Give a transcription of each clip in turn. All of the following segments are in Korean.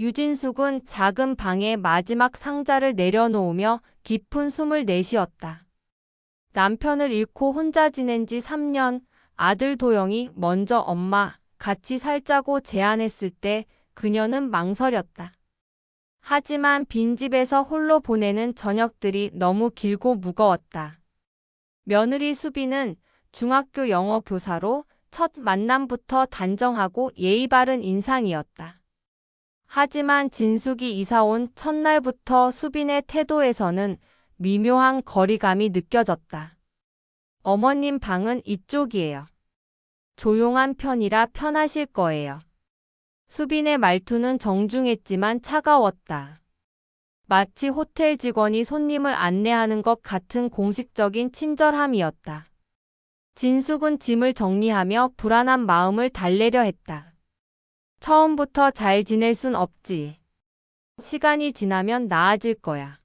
유진숙은 작은 방에 마지막 상자를 내려놓으며 깊은 숨을 내쉬었다. 남편을 잃고 혼자 지낸 지 3년, 아들 도영이 먼저 엄마, 같이 살자고 제안했을 때 그녀는 망설였다. 하지만 빈집에서 홀로 보내는 저녁들이 너무 길고 무거웠다. 며느리 수비는 중학교 영어 교사로 첫 만남부터 단정하고 예의 바른 인상이었다. 하지만 진숙이 이사온 첫날부터 수빈의 태도에서는 미묘한 거리감이 느껴졌다. 어머님 방은 이쪽이에요. 조용한 편이라 편하실 거예요. 수빈의 말투는 정중했지만 차가웠다. 마치 호텔 직원이 손님을 안내하는 것 같은 공식적인 친절함이었다. 진숙은 짐을 정리하며 불안한 마음을 달래려 했다. 처음부터 잘 지낼 순 없지. 시간이 지나면 나아질 거야.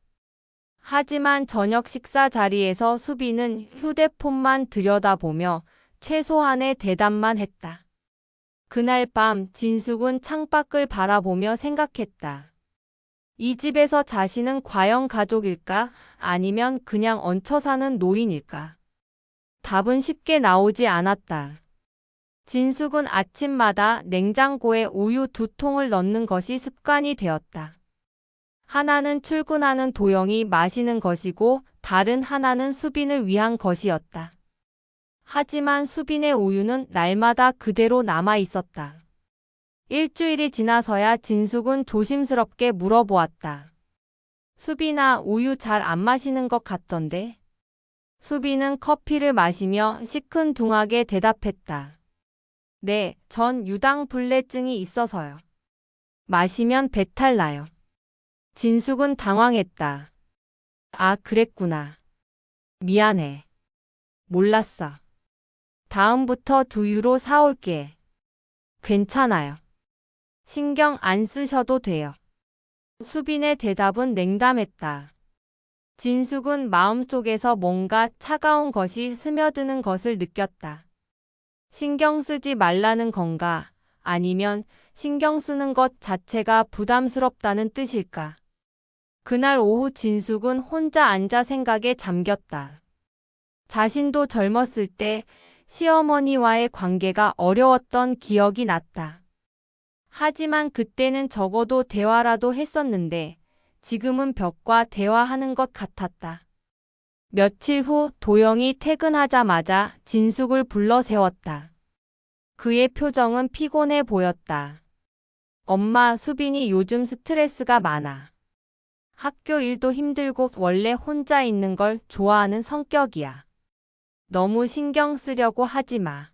하지만 저녁 식사 자리에서 수비는 휴대폰만 들여다보며 최소한의 대답만 했다. 그날 밤 진숙은 창밖을 바라보며 생각했다. 이 집에서 자신은 과연 가족일까? 아니면 그냥 얹혀 사는 노인일까? 답은 쉽게 나오지 않았다. 진숙은 아침마다 냉장고에 우유 두 통을 넣는 것이 습관이 되었다. 하나는 출근하는 도영이 마시는 것이고 다른 하나는 수빈을 위한 것이었다. 하지만 수빈의 우유는 날마다 그대로 남아 있었다. 일주일이 지나서야 진숙은 조심스럽게 물어보았다. 수빈아, 우유 잘 안 마시는 것 같던데? 수빈은 커피를 마시며 시큰둥하게 대답했다. 네, 전 유당 불내증이 있어서요. 마시면 배탈 나요. 진숙은 당황했다. 아, 그랬구나. 미안해. 몰랐어. 다음부터 두유로 사올게. 괜찮아요. 신경 안 쓰셔도 돼요. 수빈의 대답은 냉담했다. 진숙은 마음속에서 뭔가 차가운 것이 스며드는 것을 느꼈다. 신경 쓰지 말라는 건가? 아니면 신경 쓰는 것 자체가 부담스럽다는 뜻일까? 그날 오후 진숙은 혼자 앉아 생각에 잠겼다. 자신도 젊었을 때 시어머니와의 관계가 어려웠던 기억이 났다. 하지만 그때는 적어도 대화라도 했었는데 지금은 벽과 대화하는 것 같았다. 며칠 후 도영이 퇴근하자마자 진숙을 불러 세웠다. 그의 표정은 피곤해 보였다. 엄마, 수빈이 요즘 스트레스가 많아. 학교 일도 힘들고 원래 혼자 있는 걸 좋아하는 성격이야. 너무 신경 쓰려고 하지 마.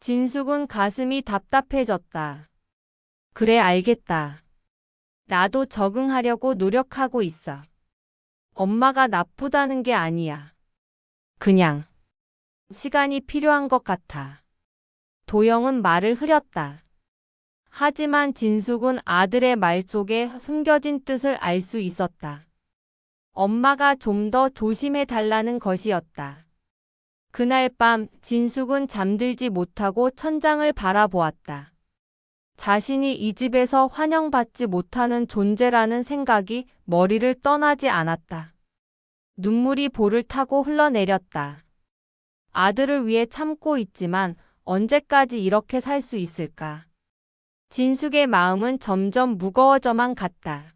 진숙은 가슴이 답답해졌다. 그래, 알겠다. 나도 적응하려고 노력하고 있어. 엄마가 나쁘다는 게 아니야. 그냥 시간이 필요한 것 같아. 도영은 말을 흐렸다. 하지만 진숙은 아들의 말 속에 숨겨진 뜻을 알 수 있었다. 엄마가 좀 더 조심해 달라는 것이었다. 그날 밤 진숙은 잠들지 못하고 천장을 바라보았다. 자신이 이 집에서 환영받지 못하는 존재라는 생각이 머리를 떠나지 않았다. 눈물이 볼을 타고 흘러내렸다. 아들을 위해 참고 있지만 언제까지 이렇게 살 수 있을까? 진숙의 마음은 점점 무거워져만 갔다.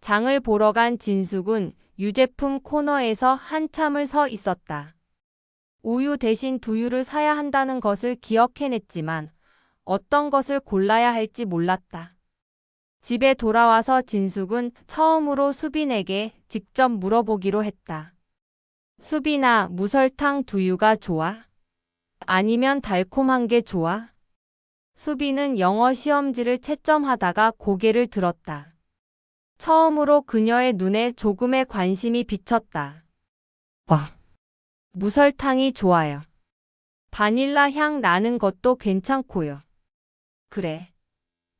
장을 보러 간 진숙은 유제품 코너에서 한참을 서 있었다. 우유 대신 두유를 사야 한다는 것을 기억해냈지만 어떤 것을 골라야 할지 몰랐다. 집에 돌아와서 진숙은 처음으로 수빈에게 직접 물어보기로 했다. 수빈아, 무설탕 두유가 좋아? 아니면 달콤한 게 좋아? 수빈은 영어 시험지를 채점하다가 고개를 들었다. 처음으로 그녀의 눈에 조금의 관심이 비쳤다. 와, 무설탕이 좋아요. 바닐라 향 나는 것도 괜찮고요. 그래.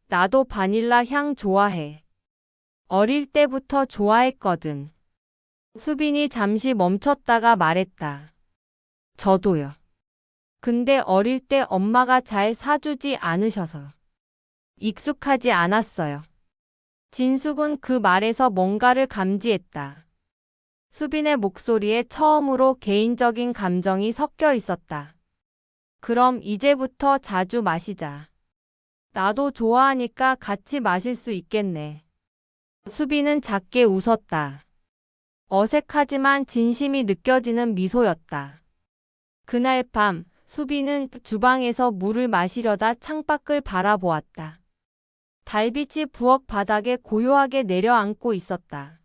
나도 바닐라 향 좋아해. 어릴 때부터 좋아했거든. 수빈이 잠시 멈췄다가 말했다. 저도요. 근데 어릴 때 엄마가 잘 사주지 않으셔서 익숙하지 않았어요. 진숙은 그 말에서 뭔가를 감지했다. 수빈의 목소리에 처음으로 개인적인 감정이 섞여 있었다. 그럼 이제부터 자주 마시자. 나도 좋아하니까 같이 마실 수 있겠네. 수빈은 작게 웃었다. 어색하지만 진심이 느껴지는 미소였다. 그날 밤 수빈은 주방에서 물을 마시려다 창밖을 바라보았다. 달빛이 부엌 바닥에 고요하게 내려앉고 있었다.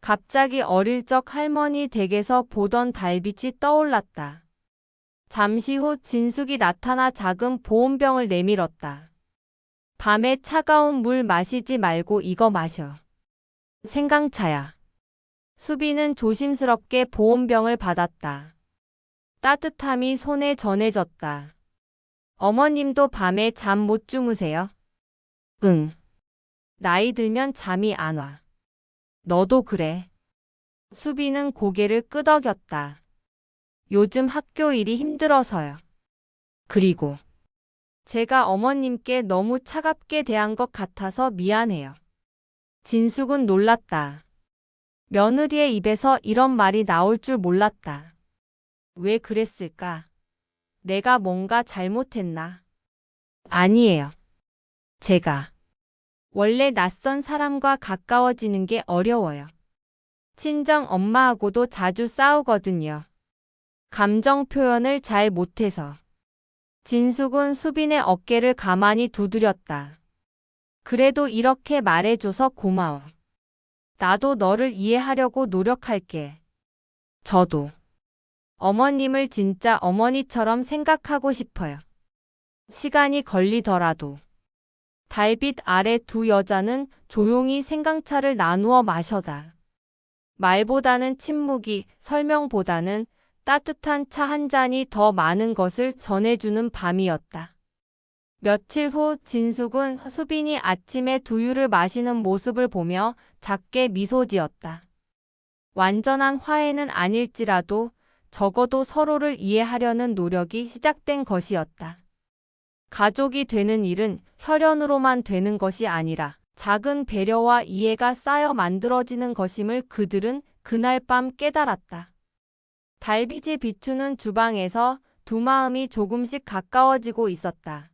갑자기 어릴 적 할머니 댁에서 보던 달빛이 떠올랐다. 잠시 후 진숙이 나타나 작은 보온병을 내밀었다. 밤에 차가운 물 마시지 말고 이거 마셔. 생강차야. 수비는 조심스럽게 보온병을 받았다. 따뜻함이 손에 전해졌다. 어머님도 밤에 잠 못 주무세요? 응. 나이 들면 잠이 안 와. 너도 그래. 수비는 고개를 끄덕였다. 요즘 학교 일이 힘들어서요. 그리고 제가 어머님께 너무 차갑게 대한 것 같아서 미안해요. 진숙은 놀랐다. 며느리의 입에서 이런 말이 나올 줄 몰랐다. 왜 그랬을까? 내가 뭔가 잘못했나? 아니에요. 제가 원래 낯선 사람과 가까워지는 게 어려워요. 친정 엄마하고도 자주 싸우거든요. 감정 표현을 잘 못해서. 진숙은 수빈의 어깨를 가만히 두드렸다. 그래도 이렇게 말해줘서 고마워. 나도 너를 이해하려고 노력할게. 저도. 어머님을 진짜 어머니처럼 생각하고 싶어요. 시간이 걸리더라도. 달빛 아래 두 여자는 조용히 생강차를 나누어 마셔다. 말보다는 침묵이, 설명보다는 따뜻한 차 한 잔이 더 많은 것을 전해주는 밤이었다. 며칠 후 진숙은 수빈이 아침에 두유를 마시는 모습을 보며 작게 미소 지었다. 완전한 화해는 아닐지라도 적어도 서로를 이해하려는 노력이 시작된 것이었다. 가족이 되는 일은 혈연으로만 되는 것이 아니라 작은 배려와 이해가 쌓여 만들어지는 것임을 그들은 그날 밤 깨달았다. 달빛이 비추는 주방에서 두 마음이 조금씩 가까워지고 있었다.